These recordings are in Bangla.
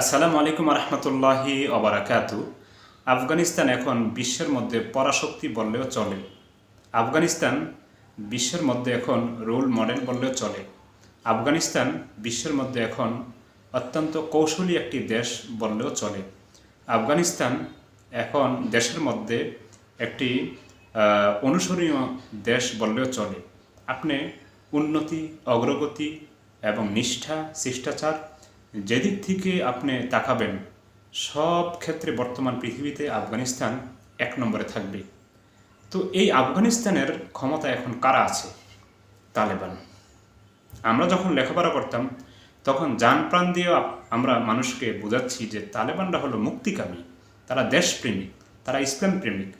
আসসালামু আলাইকুম রহমতুল্লাহি অবরাকাতু আফগানিস্তান এখন বিশ্বের মধ্যে পরাশক্তি বললেও চলে। আফগানিস্তান বিশ্বের মধ্যে এখন রোল মডেল বললেও চলে। আফগানিস্তান বিশ্বের মধ্যে এখন অত্যন্ত কৌশলী একটি দেশ বললেও চলে। আফগানিস্তান এখন দেশের মধ্যে একটি অনুসরণীয় দেশ বললেও চলে। আপনি উন্নতি, অগ্রগতি এবং নিষ্ঠা, শিষ্টাচার যেদিক থেকে আপনি তাকাবেন, সব ক্ষেত্রে বর্তমান পৃথিবীতে আফগানিস্তান এক নম্বরে থাকবে। তো এই আফগানিস্তানের ক্ষমতা এখন কারা আছে? তালেবান। আমরা যখন লেখাপড়া করতাম, তখন যান প্রাণ দিয়ে আমরা মানুষকে বোঝাচ্ছি যে তালেবানরা হলো মুক্তিকামী। তারা দেশপ্রেমিক, তারা ইসলাম প্রেমিক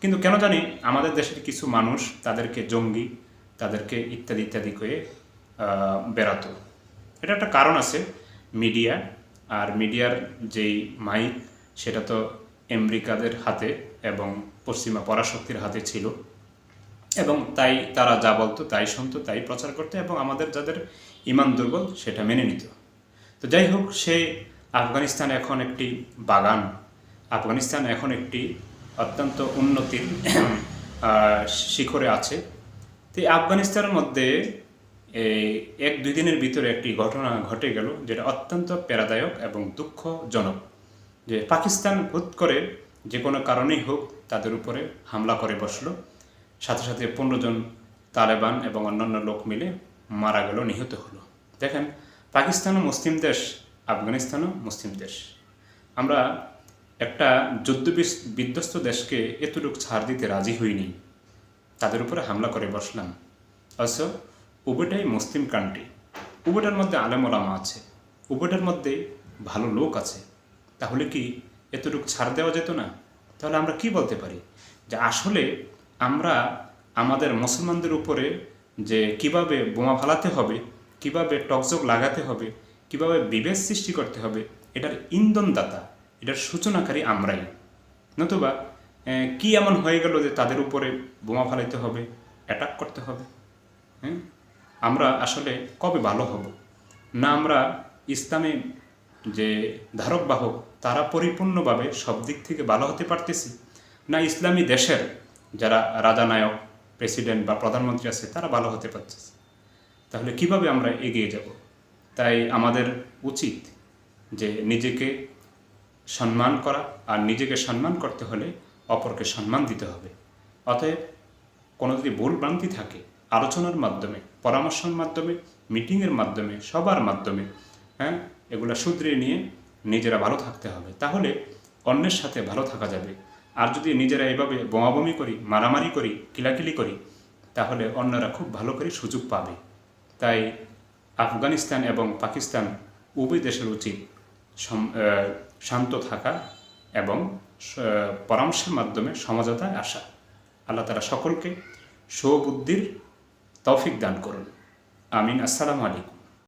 কিন্তু কেন জানি আমাদের দেশের কিছু মানুষ তাদেরকে জঙ্গি, তাদেরকে ইত্যাদি ইত্যাদি করে বেড়াতো। এটা একটা কারণ আছে। মিডিয়া, আর মিডিয়ার যেই মাইক, সেটা তো আমেরিকাদের হাতে এবং পশ্চিমা পরাশক্তির হাতে ছিল। এবং তাই তারা যা বলতো তাই শুনতো, তাই প্রচার করতো এবং আমাদের যাদের ইমান দুর্বল, সেটা মেনে নিত। তো যাই হোক সে আফগানিস্তান এখন একটি বাগান। আফগানিস্তান এখন একটি অত্যন্ত উন্নতির শিখরে আছে। তো আফগানিস্তানের মধ্যে এক দুই দিনের ভিতরে একটি ঘটনা ঘটে গেল যেটা অত্যন্ত প্যারাদায়ক এবং দুঃখজনক। যে পাকিস্তান হুট করে যে কোনো কারণেই হোক তাদের উপরে হামলা করে বসল। সাথে সাথে পনেরো জন তালেবান এবং অন্যান্য লোক মিলে মারা গেল, নিহত হলো। দেখেন, পাকিস্তানও মুসলিম দেশ, আফগানিস্তানও মুসলিম দেশ। আমরা একটা যুদ্ধ বিধ্বস্ত দেশকে এতটুকু ছাড় দিতে রাজি হইনি। তাদের উপরে হামলা করে বসলাম। অথচ উভয়টাই মুসলিম কান্ট্রি উভয়টার মধ্যে আলেমোলামা আছে। উভয়টার মধ্যে ভালো লোক আছে। তাহলে কি এতটুকু ছাড় দেওয়া যেত না? তাহলে আমরা কি বলতে পারি? যে আসলে আমরা আমাদের মুসলমানদের উপরে যে কীভাবে বোমা ফালাতে হবে, কীভাবে টকজক লাগাতে হবে, কীভাবে বিভেদ সৃষ্টি করতে হবে, এটার ইন্ধনদাতা, এটার সূচনাকারী আমরাই। নতুবা কি এমন হয়ে গেল যে তাদের উপরে বোমা ফালাইতে হবে অ্যাটাক করতে হবে? হ্যাঁ? আমরা আসলে কবে ভালো হব? না আমরা ইসলামে যে ধারক বাহক তারা পরিপূর্ণভাবে সব দিক থেকে ভালো হতে পারতেছি? না ইসলামী দেশের যারা রাজানায়ক প্রেসিডেন্ট বা প্রধানমন্ত্রী আছে, তারা ভালো হতে পারতেছে? তাহলে কীভাবে আমরা এগিয়ে যাব? তাই আমাদের উচিত যে নিজেকে সম্মান করা আর নিজেকে সম্মান করতে হলে অপরকে সম্মান দিতে হবে। অতএব কোনো যদি ভুল ভ্রান্তি থাকে আলোচনার মাধ্যমে, পরামর্শের মাধ্যমে, মিটিংয়ের মাধ্যমে, সবার মাধ্যমে হ্যাঁ এগুলো শুধরিয়ে নিয়ে নিজেরা ভালো থাকতে হবে। তাহলে অন্যের সাথে ভালো থাকা যাবে। আর যদি নিজেরা এভাবে বোমাবমি করি, মারামারি করি, কিলাকিলি করি, তাহলে অন্যরা খুব ভালো করে সুযোগ পাবে। তাই আফগানিস্তান এবং পাকিস্তান উভয় দেশের উচিত শান্ত থাকা এবং পরামর্শের মাধ্যমে সমঝোতায় আসা। আল্লাহ তারা সকলকে সুবুদ্ধির তৌফিক দান করুন। আমিন আসসালামু আলাইকুম।